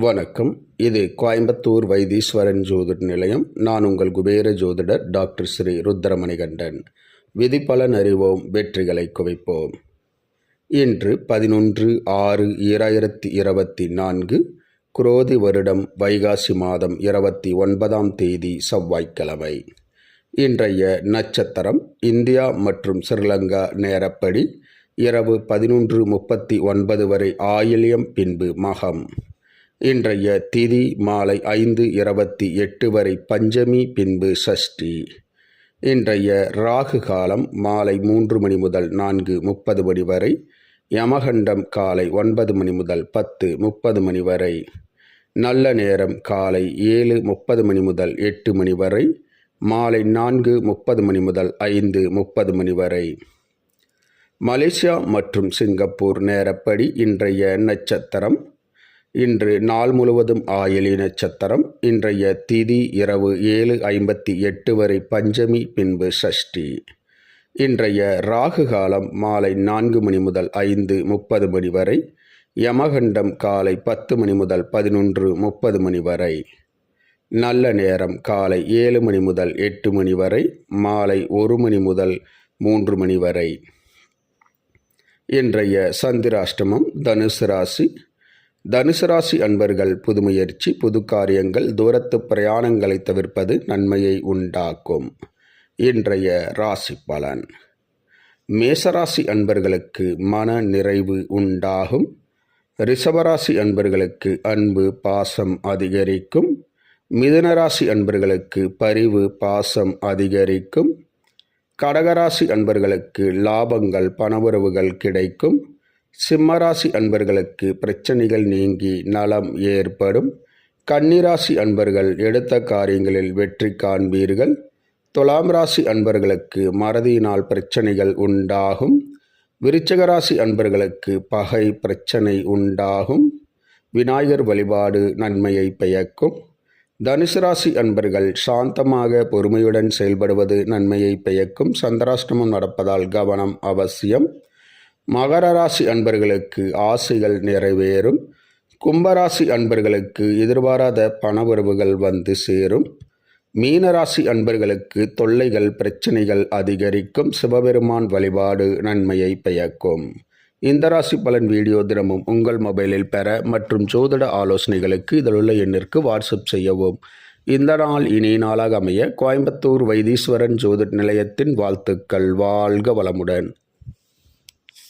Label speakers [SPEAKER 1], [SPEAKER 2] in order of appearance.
[SPEAKER 1] வணக்கம். இது கோயம்புத்தூர் வைத்தீஸ்வரன் ஜோதிட நிலையம். நான் உங்கள் குபேர ஜோதிடர் டாக்டர் ஸ்ரீ ருத்ரமணிகண்டன். விதிப்பலன் அறிவோம் வெற்றிகளை குவிப்போம். இன்று பதினொன்று ஆறு ஈராயிரத்தி இருபத்தி நான்கு குரோதி வருடம் வைகாசி மாதம் இருபத்தி ஒன்பதாம் தேதி செவ்வாய்க்கிழமை. இன்றைய நட்சத்திரம் இந்தியா மற்றும் ஸ்ரீலங்கா நேரப்படி இரவு பதினொன்று முப்பத்தி ஒன்பது வரை ஆயில்யம் பின்பு மகம். இன்றைய திதி மாலை ஐந்து இருபத்தி எட்டு வரை பஞ்சமி பின்பு சஷ்டி. இன்றைய ராகு காலம் மாலை மூன்று மணி முதல் நான்கு முப்பது மணி வரை யமகண்டம் காலை ஒன்பது மணி முதல் பத்து முப்பது மணி வரை நல்ல நேரம் காலை ஏழு முப்பது மணி முதல் எட்டு மணி வரை மாலை நான்கு முப்பது மணி முதல் ஐந்து முப்பது மணி வரை. மலேசியா மற்றும் சிங்கப்பூர் நேரப்படி இன்றைய நட்சத்திரம் இன்று நாள் முழுவதும் ஆயிலி நட்சத்திரம் இன்றைய திதி இரவு ஏழு ஐம்பத்தி எட்டு வரை பஞ்சமி பின்பு சஷ்டி இன்றைய ராகு காலம் மாலை நான்கு மணி முதல் ஐந்து முப்பது மணி வரை யமகண்டம் காலை பத்து மணி முதல் பதினொன்று முப்பது மணி வரை. நல்ல நேரம் காலை ஏழு மணி முதல் எட்டு மணி வரை மாலை ஒரு மணி முதல் மூன்று மணி வரை. இன்றைய சந்திராஷ்டமம் தனுசு ராசி தனுசு ராசி அன்பர்கள் புது முயற்சி புது காரியங்கள் தூரத்து பிரயாணங்களை தவிர்ப்பது நன்மையை உண்டாக்கும். இன்றைய ராசி பலன். மேசராசி அன்பர்களுக்கு மன நிறைவு உண்டாகும். ரிஷபராசி அன்பர்களுக்கு அன்பு பாசம் அதிகரிக்கும். மிதுனராசி அன்பர்களுக்கு பரிவு பாசம் அதிகரிக்கும். கடகராசி அன்பர்களுக்கு லாபங்கள் பணவுறவுகள் கிடைக்கும். சிம்மராசி அன்பர்களுக்கு பிரச்சனைகள் நீங்கி நலம் ஏற்படும். கன்னிராசி அன்பர்கள் எடுத்த காரியங்களில் வெற்றி காண்பீர்கள். துலாம் ராசி அன்பர்களுக்கு மறதியினால் பிரச்சனைகள் உண்டாகும். விருச்சகராசி அன்பர்களுக்கு பகை பிரச்சனை உண்டாகும். விநாயகர் வழிபாடு நன்மையை பெயக்கும் தனுசு ராசி அன்பர்கள் சாந்தமாக பொறுமையுடன் செயல்படுவது நன்மையை பெயக்கும் சந்திராஷ்டமம் நடப்பதால் கவனம் அவசியம். மகர ராசி அன்பர்களுக்கு ஆசைகள் நிறைவேறும். கும்பராசி அன்பர்களுக்கு எதிர்பாராத பணவரவுகள் வந்து சேரும். மீனராசி அன்பர்களுக்கு தொல்லைகள் பிரச்சனைகள் அதிகரிக்கும். சிவபெருமான் வழிபாடு நன்மையை பயக்கும் இந்த ராசி பலன் வீடியோ தினமும் உங்கள் மொபைலில் பெற மற்றும் ஜோதிட ஆலோசனைகளுக்கு இதிலுள்ள எண்ணிற்கு வாட்ஸ்அப் செய்யவும். இந்த நாள் இனி நாளாக அமைய கோயம்புத்தூர் வைத்தீஸ்வரன் ஜோதிட நிலையத்தின் வாழ்த்துக்கள். வாழ்க வளமுடன்.